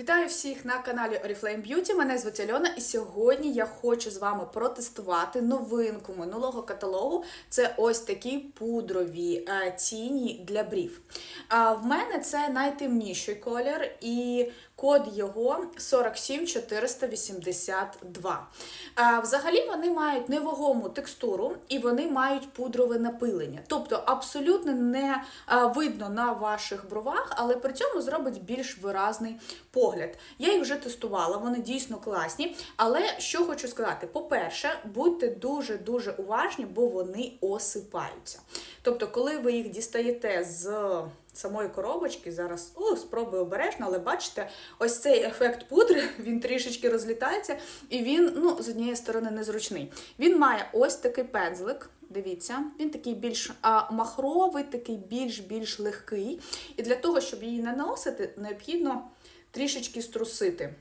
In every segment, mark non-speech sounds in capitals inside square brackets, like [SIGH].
Вітаю всіх на каналі Oriflame Beauty. Мене звуть Альона, і сьогодні я хочу з вами протестувати новинку минулого каталогу. Це ось такі пудрові е, тіні для брів. А в мене це найтемніший колір, і код його 47482. А, взагалі вони мають невагому текстуру і вони мають пудрове напилення. Тобто абсолютно не а, видно на ваших бровах, але при цьому зробить більш виразний погляд. Я їх вже тестувала, вони дійсно класні. Але що хочу сказати: по-перше, будьте дуже-дуже уважні, бо вони осипаються. Тобто, коли ви їх дістаєте з самої коробочки, зараз о, спробую обережно, але бачите, ось цей ефект пудри, [LAUGHS] він трішечки розлітається, і він, ну, з однієї сторони, незручний. Він має ось такий пензлик. Дивіться, він такий більш а, махровий, такий більш-більш легкий. І для того, щоб її наносити, необхідно трішечки струсити.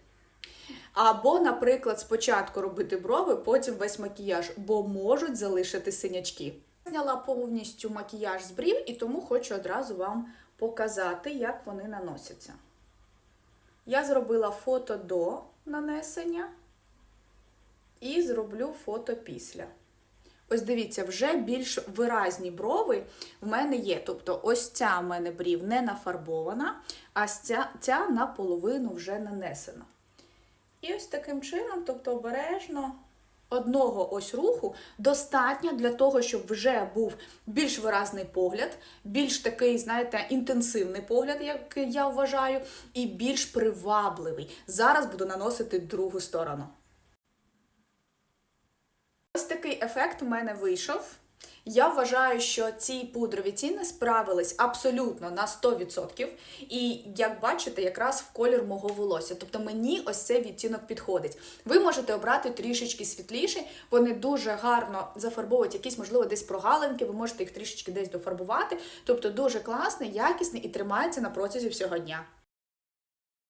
Або, наприклад, спочатку робити брови, потім весь макіяж, бо можуть залишити синячки. Зняла повністю макіяж з брів і тому хочу одразу вам показати, як вони наносяться. Я зробила фото до нанесення і зроблю фото після. Ось дивіться, вже більш виразні брови в мене є. Тобто, ось ця в мене брів не нафарбована, а ця, ця наполовину вже нанесена. І ось таким чином, тобто обережно, одного ось руху достатньо для того, щоб вже був більш виразний погляд, більш такий, знаєте, інтенсивний погляд, як я вважаю, і більш привабливий. Зараз буду наносити другу сторону. Ось такий ефект у мене вийшов. Я вважаю, що ці пудрові ціни справились абсолютно на 100%. І як бачите, якраз в колір мого волосся. Тобто мені ось цей відтінок підходить. Ви можете обрати трішечки світліший, вони дуже гарно зафарбовують якісь, можливо, десь прогалинки, ви можете їх трішечки десь дофарбувати. Тобто дуже класний, якісний і тримається на протязі всього дня.